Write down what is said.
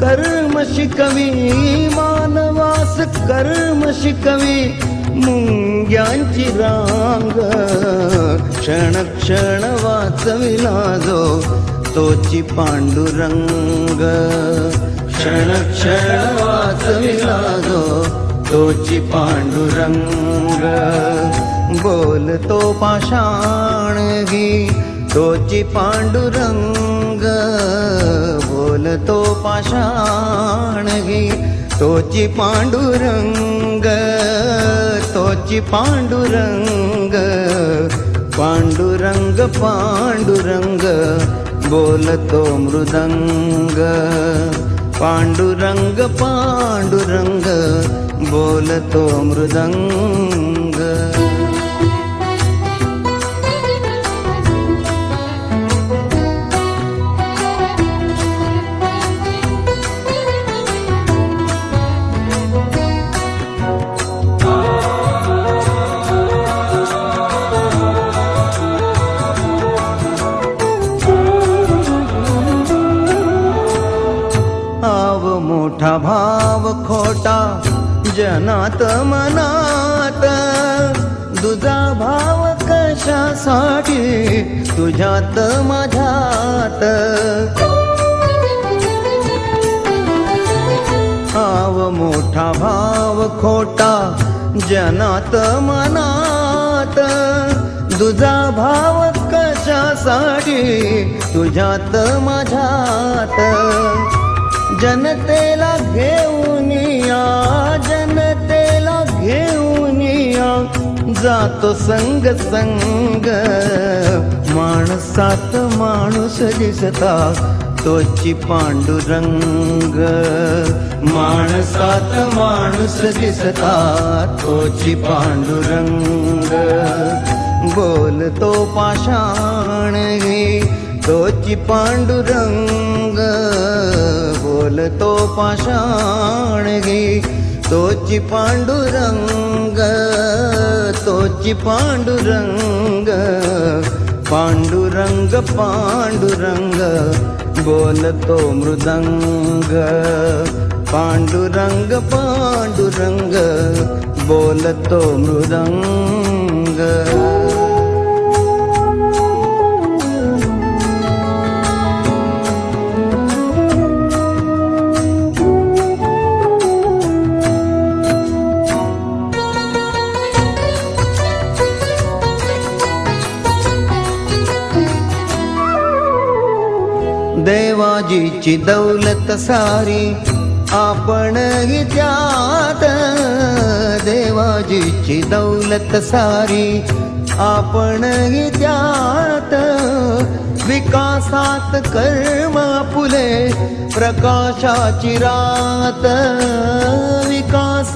कर्म शिकवी मानवास कर्म शिकवी मुंग्यांची रांग. क्षण क्षण वाचविला जो तोची पांडुरंग. क्षण क्षण वाचविला जो तोची पांडुरंग. बोलतो पाषाणगी तोची पांडुरंग. बोलतो पाषाण घे तोची पांडुरंग तोची पांडुरंग पांडुरंग पांडुरंग बोलतो मृदंग पांडुरंग पांडुरंग बोलतो मृदंग मोठा भाव खोटा जनात मनात. दुजा भाव कशासाठी? तुझ्यात माझ्यात. आव मोठा भाव खोटा जनात मनात. दुजा भाव कशासाठी? तुझ्यात माझ्यात. जनतेला घेऊन या जनतेला घेऊन या. जातो संग संग माणसात माणूस दिसता तोची पांडुरंग. माणसात माणूस दिसता तोची पांडुरंग. बोलतो पाषाण तोची पांडुरंग. पाषाणी तुी पाण्डु तोची पाण्डुरङ्ग रङ्ग पाण्डुरङ्ग पाण्डुरङ्ग पाण्डुरङ्ग बोलो मृदङ्ग पाण्डुरङ्ग पाण्डुरङ्ग पाण्डु रङ्ग मृदङ्ग देवाजीची दौलत सारी आपण त्यात देवाजीची दौलत सारी आपण त्यात विकासात कर्म फुले प्रकाशाची रात. विकास